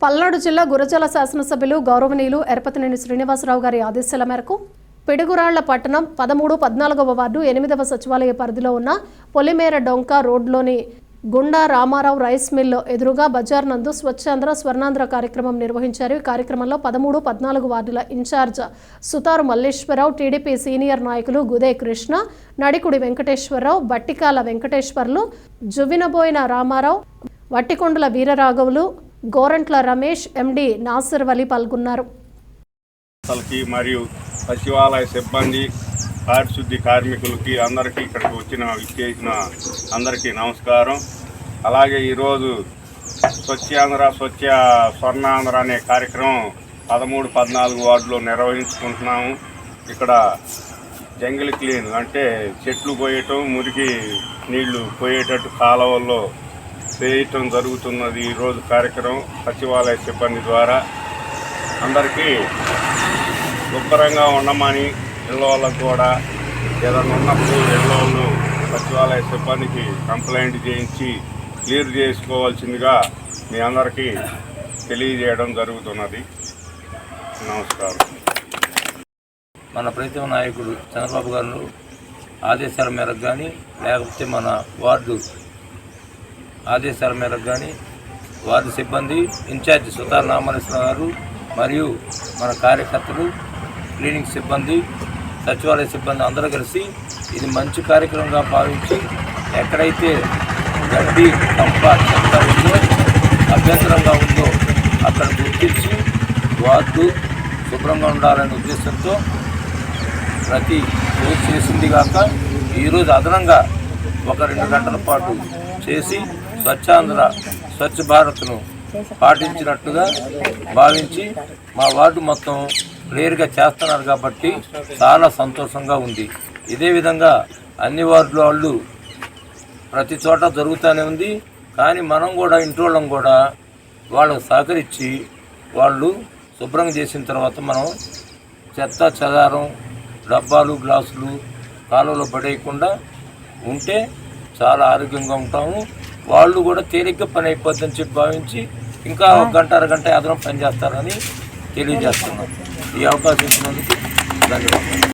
పల్నాడు జిల్లా గురజాల శాసనసభ్యులు గౌరవనీయులు ఎరపతినేని శ్రీనివాసరావు గారి ఆదేశాల మేరకు పిడుగురాళ్ళ పట్టణం పదమూడు పద్నాలుగవ వార్డు ఎనిమిదవ సచివాలయ పరిధిలో ఉన్న పొలిమేర డొంక రోడ్లోని గుండా రామారావు రైస్ మిల్ ఎదురుగా బజార్ నందు స్వచ్ఛాంధ్ర స్వర్ణాంధ్ర కార్యక్రమం నిర్వహించారు. ఈ కార్యక్రమంలో పదమూడు పద్నాలుగు వార్డుల in charge Sutaru Malleswararao TDP senior నాయకులు గుదే కృష్ణ నడికుడి వెంకటేశ్వరరావు బట్టికాల వెంకటేశ్వర్లు జువినబోయిన రామారావు వట్టికొండల వీరరాఘవులు గోరంట్ల రమేష్ ఎండి నాసిర్ వలి పాల్గొన్నారు. మరియు సచివాలయ సిబ్బంది పారిశుద్ధి కార్మికులకి అందరికీ ఇక్కడికి వచ్చిన విచ్చేసిన అందరికీ నమస్కారం. అలాగే ఈరోజు స్వచ్ఛాంధ్ర స్వచ్ఛ స్వర్ణాంధ్ర అనే కార్యక్రమం పదమూడు పద్నాలుగు వార్డులో నిర్వహించుకుంటున్నాము. ఇక్కడ జంగిల్ క్లీన్ అంటే చెట్లు పోయటం మురికి నీళ్ళు పోయేటట్టు కాలువల్లో చేయటం జరుగుతున్నది ఈరోజు కార్యక్రమం సచివాలయ సిబ్బంది ద్వారా. అందరికీ శుభ్రంగా ఉండమని ఇళ్ళ వాళ్ళకు కూడా ఏదైనా ఉన్నప్పుడు ఇళ్ళ వాళ్ళు సచివాలయ సిబ్బందికి కంప్లైంట్ చేయించి క్లియర్ చేసుకోవాల్సిందిగా మీ అందరికీ తెలియజేయడం జరుగుతున్నది. నమస్కారం. మన ప్రీతమ నాయకుడు చంద్రబాబు గారు ఆదేశాల మేరకు కానీ లేకపోతే మన వార్డు ఆదేశాల మేరకు కానీ వార్డు సిబ్బంది ఇన్ఛార్జ్ సుతార్ రామకృష్ణ గారు మరియు మన కార్యకర్తలు క్లీనింగ్ సిబ్బంది సచివాలయ సిబ్బంది అందరూ కలిసి ఇది మంచి కార్యక్రమంగా భావించి ఎక్కడైతే గడ్డి కంప చెత్త ఉందో అభ్యంతరంగా ఉందో అక్కడ గుర్తించి వార్డు శుభ్రంగా ఉండాలనే ఉద్దేశంతో ప్రతి రోజు చేసింది కాక ఈరోజు అదనంగా ఒక రెండు గంటల పాటు చేసి స్వచ్ఛాంధ్ర స్వచ్ఛ భారత్ను పాటించినట్టుగా భావించి మా వార్డు మొత్తం క్లియర్గా చేస్తున్నారు కాబట్టి చాలా సంతోషంగా ఉంది. ఇదే విధంగా అన్ని వార్డుల వాళ్ళు ప్రతి చోట జరుగుతూనే ఉంది. కానీ మనం కూడా ఇంటోళ్ళం కూడా వాళ్ళకు సహకరించి వాళ్ళు శుభ్రం చేసిన తర్వాత మనం చెత్త చెదారం డబ్బాలు గ్లాసులు కాలువలో పడేయకుండా ఉంటే చాలా ఆరోగ్యంగా ఉంటాము. వాళ్ళు కూడా తేలిగ్గా పని అయిపోద్దని చెప్పి భావించి ఇంకా ఒక గంట అరగంట అదనం పని చేస్తారని తెలియజేస్తున్నాం. ఈ అవకాశం ఇచ్చినందుకు ధన్యవాదాలు.